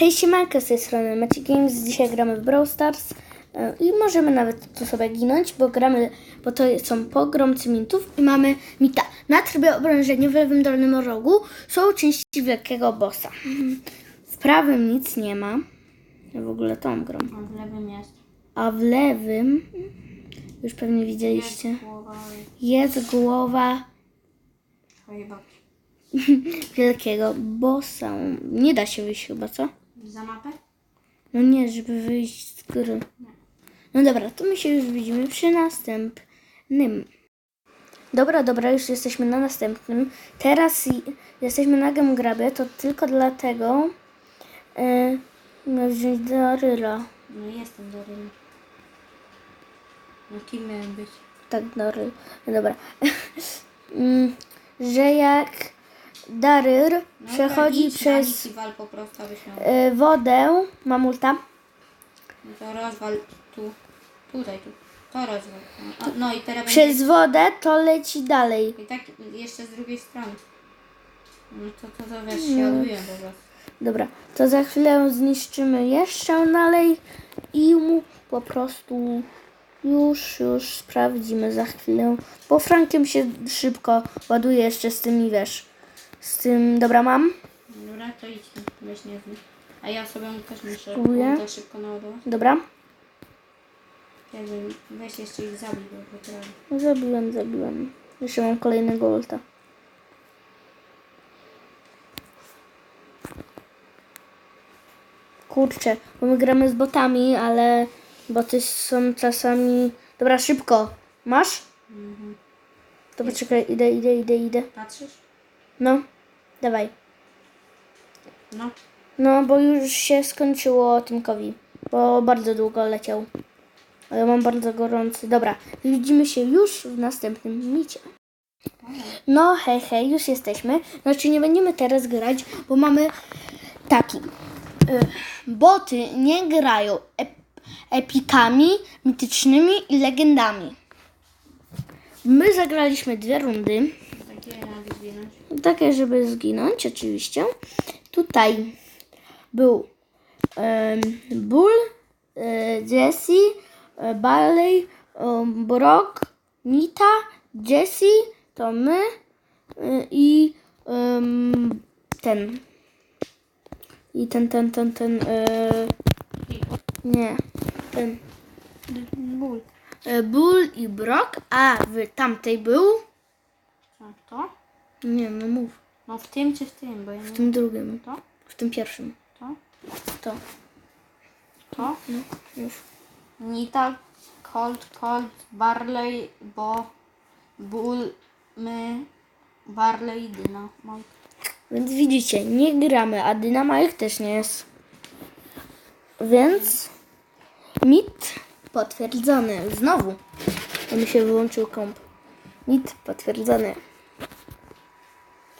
Hej, siemanko z tej strony Maciek Games. Dzisiaj gramy w Brawl Stars e, i możemy nawet tu sobie ginąć, bo gramy, bo to są pogromcy mintów i mamy mita. Na trybie obrążenia w lewym dolnym rogu są części wielkiego bossa. Mhm. W prawym nic nie ma. W ogóle tą gram. A w lewym jest. A w lewym, już pewnie widzieliście, Jest głowa jest głowa wielkiego bossa. Nie da się wyjść chyba, co? Za mapę? No nie, żeby wyjść z gry. No dobra, to my się już widzimy przy następnym. Dobra, dobra, już jesteśmy na następnym. Teraz jesteśmy na Gemgrabie, to tylko dlatego yy, miał wziąć Daryla. No jestem Daryl. No kim miałem być? Tak, Daryl. No dobra. Mm, że jak Daryl No przechodzi idź przez wal po prostu, abyś miał. yy, wodę, mamulta, No to rozwal tu. Tutaj, tu. To rozwal. No, a- no i teraz będzie... przez wodę, to leci dalej. I tak jeszcze z drugiej strony. No to to, to wiesz, się odbiłem po prostu. Dobra, to za chwilę zniszczymy jeszcze dalej i mu po prostu już, już sprawdzimy za chwilę. Bo Frankiem się szybko ładuje jeszcze z tymi, wiesz, z tym, dobra mam? Dobra, to idź tam, weź nie znam. A ja sobie też muszę Próbuję. to szybko naładować. Dobra, Jakby weź jeszcze ich zabij, bo potrafię. no zabiłem, zabiłem. Jeszcze mam kolejnego ulta. Kurczę, bo my gramy z botami, ale boty są czasami... Dobra, szybko. Masz? Mhm. To poczekaj, idę, idę, idę, idę. Patrzysz? No, dawaj. No. No, bo już się skończyło Tymkowi, bo bardzo długo leciał. A ja mam bardzo gorący. Dobra, widzimy się już w następnym micie. No, hej, hej, już jesteśmy. Znaczy, nie będziemy teraz grać, bo mamy taki. Y, boty nie grają ep epikami, mitycznymi i legendami. My zagraliśmy dwie rundy. Zwinąć. Takie, żeby zginąć, oczywiście. Tutaj był em, Bull, e, Jesse, e, Barley, um, Brock, Nita, Jesse, to my i em, ten. I ten, ten, ten, ten. Nie, ten. Ból. E, Bull i Brock, a w tamtej był. Co, to? Nie, no mów. No w tym czy w tym, bo ja nie W tym drugim. To? W tym pierwszym. To? To. To? No, już. Nita, Colt, Colt, Barley, Bo, Bull, my, Barley, Dyna. Mam. Więc widzicie, nie gramy, a Dynamite też nie jest. Więc mit potwierdzony. Znowu. To mi się wyłączył komp. Mit potwierdzony.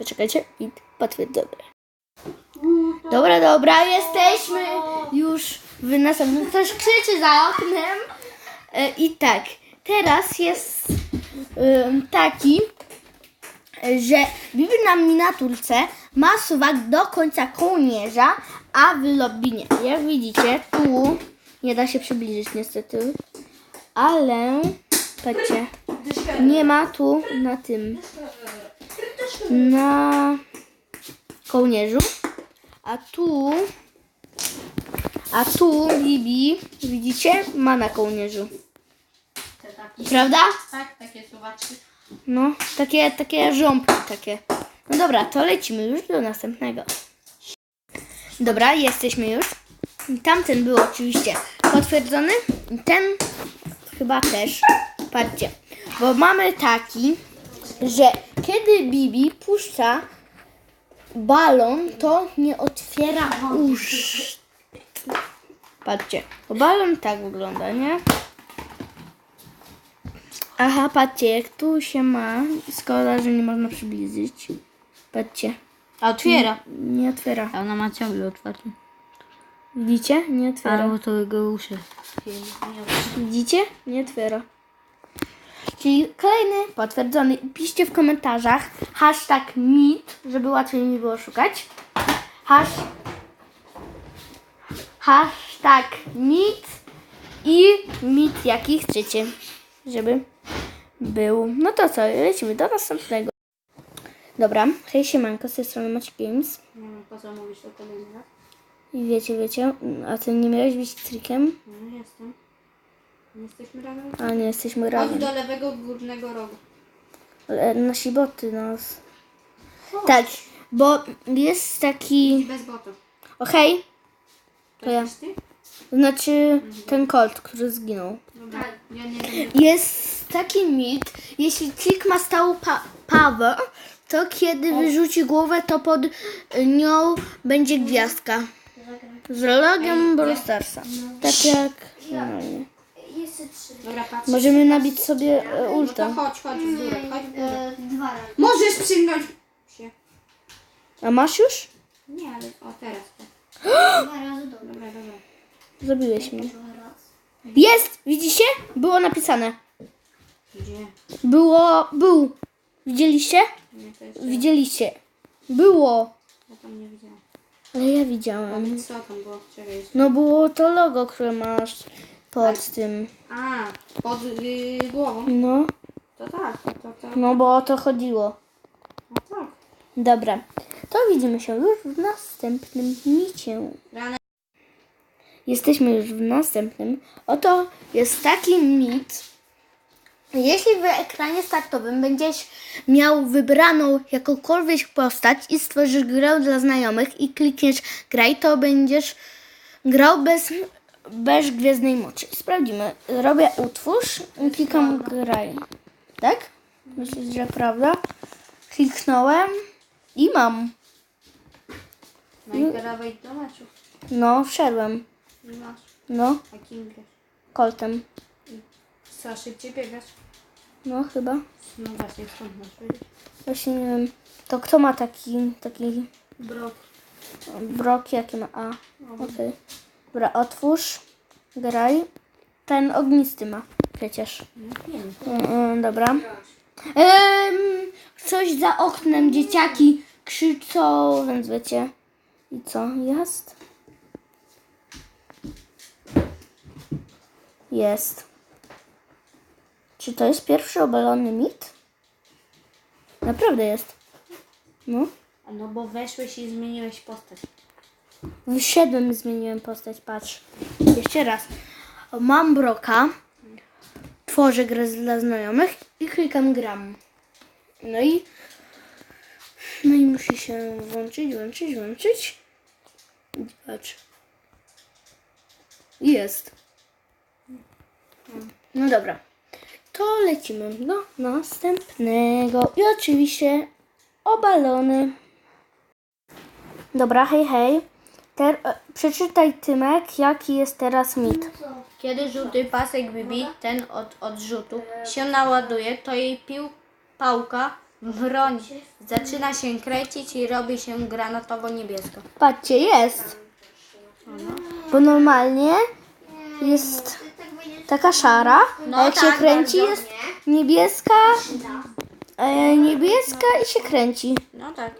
Poczekajcie. Mit potwierdzony. Dobra, dobra, jesteśmy już w następnym. Ktoś krzyczy za oknem. E, I tak, teraz jest taki, że Bibi na miniaturce ma suwak do końca kołnierza, a w lobby nie. Jak widzicie, tu nie da się przybliżyć niestety, ale patrzcie, nie ma tu na tym, na kołnierzu, a tu, a tu Bibi, widzicie, ma na kołnierzu. Te takie. Prawda? Tak, takie suwaczki. No, takie, takie ząbki takie. No dobra, to lecimy już do następnego. Dobra, jesteśmy już. Tamten był oczywiście potwierdzony. Ten chyba też. Patrzcie. Bo mamy taki, że kiedy Bibi puszcza balon, to nie otwiera usz. Patrzcie. Bo balon tak wygląda, nie? Aha, patrzcie, jak tu się ma. Szkoda, że nie można przybliżyć. Patrzcie. A otwiera. Nie otwiera. A ona ma ciągle otwarty. Widzicie? Nie otwiera. Albo to jego uszy. Widzicie? Nie otwiera. Czyli kolejny potwierdzony. Piszcie w komentarzach hashtag mit, żeby łatwiej mi było szukać. Hash hashtag mit i mit jaki chcecie, żeby był. No to co, lecimy do następnego. Dobra, hej siemanko, z tej strony Macie Games. Nie wiem, po co mówisz to kolejny raz. I wiecie, wiecie, a ty nie miałeś być trikiem? No. Nie jesteśmy razem? A nie, jesteśmy Chodź razem. do lewego górnego rogu. Ale Nasi boty nas. Tak, bo jest taki... Bez botu. Okej, To To ja. jesteś ty? znaczy ten kolt, który zginął. Dobra. Ja nie wiem. Jest taki mit, jeśli klik ma stałą pa- power, to kiedy wyrzuci głowę, to pod nią będzie gwiazdka. Z logiem Brawl Starsa. Tak jak... normalnie. Dobra, patrz. Możemy nabić sobie e, No to ulta. chodź, chodź w górę, chodź w górę. Dwa razy. Możesz przygnąć się. A masz już? Nie, ale o teraz. to. Dwa razy dobra. Dobra, dobra. Zabiłeś mnie. Dwa razy. Jest! Widzicie? Było napisane. Gdzie? Było... Był. Widzieliście? Nie, to. Widzieliście. Było. Ja tam nie widziałam. Ale ja A widziałem. co tam było? Czekaj jeszcze. No było to logo, które masz pod tym. A, pod y, głową. No. To tak, to, to, to. No bo o to chodziło. No tak. Dobra. To widzimy się już w następnym micie. Rane. Jesteśmy już w następnym. Oto jest taki mit. Jeśli w ekranie startowym będziesz miał wybraną jakąkolwiek postać i stworzysz grę dla znajomych i klikniesz graj, to będziesz grał bez, bez gwiezdnej mocy. Sprawdzimy. Robię utwórz i klikam graj. Tak? Myślisz, że prawda? Kliknąłem i mam. No i teraz wejdź do meczu. No, wszedłem. I masz. No, A kim grasz? koltem. Co, szybciej biegasz? No, chyba. No właśnie, skąd masz wiedzieć? Właśnie nie wiem. To kto ma taki, taki Brok. brok, jaki ma A? Okej. Dobra, otwórz. Graj. Ten ognisty ma przecież. Mm, dobra. Coś za oknem, dzieciaki krzyczą, więc wiecie. I co? Jest? Jest. Czy to jest pierwszy obalony mit? Naprawdę jest. No. No bo weszłeś i zmieniłeś postać. Wyszedłem i zmieniłem postać, patrz. Jeszcze raz. Mam broka, tworzę grę dla znajomych i klikam gram. No i no i musi się włączyć, włączyć, włączyć. Patrz. Jest. No dobra. To lecimy do następnego. I oczywiście obalony. Dobra, hej, hej. Ter, e, przeczytaj Tymek, jaki jest teraz mit. Kiedy żółty pasek wybi, ten od odrzutu, się naładuje, to jej pił pałka broń zaczyna się kręcić i robi się granatowo-niebieska. Patrzcie, jest. Bo normalnie jest taka szara, No a jak się tak, kręci jest niebieska, e, niebieska i się kręci. No tak.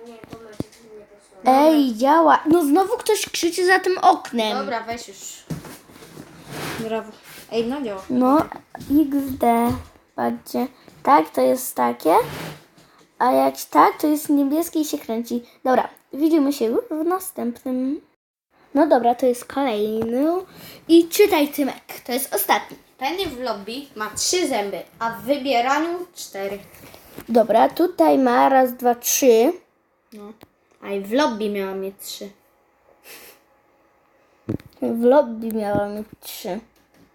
Ej, działa. No znowu ktoś krzyczy za tym oknem. Dobra, weź już. Brawo. Ej, no działa. No, XD. Patrzcie. Tak, to jest takie. A jak tak, to jest niebieskie i się kręci. Dobra, widzimy się już w następnym. No dobra, to jest kolejny. I czytaj Tymek, to jest ostatni. Penny w lobby ma trzy zęby, a w wybieraniu cztery. Dobra, tutaj ma raz, dwa, trzy. No. A i w lobby miała mieć trzy. W lobby miała mieć trzy.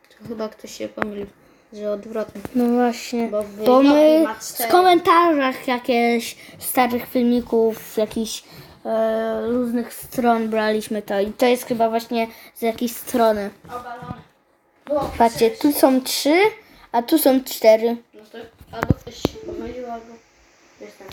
To chyba ktoś się pomylił, że odwrotnie. No właśnie. Bo w Bo my lobby ma w cztery. komentarzach jakieś starych filmików, jakichś e, różnych stron braliśmy to. I to jest chyba właśnie z jakiejś strony. Obalone. Patrzcie, tu są trzy, a tu są cztery. No to albo ktoś się pomylił, albo... Jest.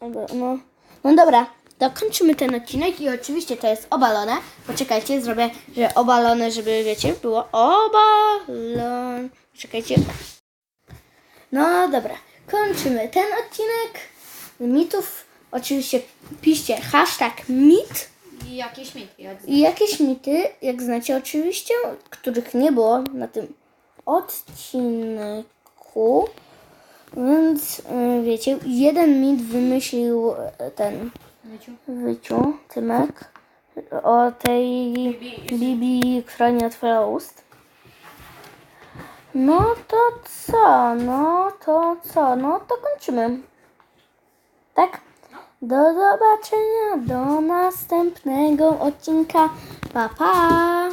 Albo, No, no dobra, dokończymy ten odcinek i oczywiście to jest obalone. Poczekajcie, zrobię, że obalone, żeby wiecie, było obalone. Czekajcie. No dobra, kończymy ten odcinek mitów. Oczywiście piszcie hashtag mit I jakieś mity. jak I jakieś mity, jak znacie oczywiście, których nie było na tym odcinku. Więc y, wiecie, jeden mit wymyślił y, ten Myciu? Wyciu, Tymek, o tej Bibi, która nie otwiera ust. No to co? No to co? No to kończymy. Tak? Do zobaczenia, do następnego odcinka. Pa, pa!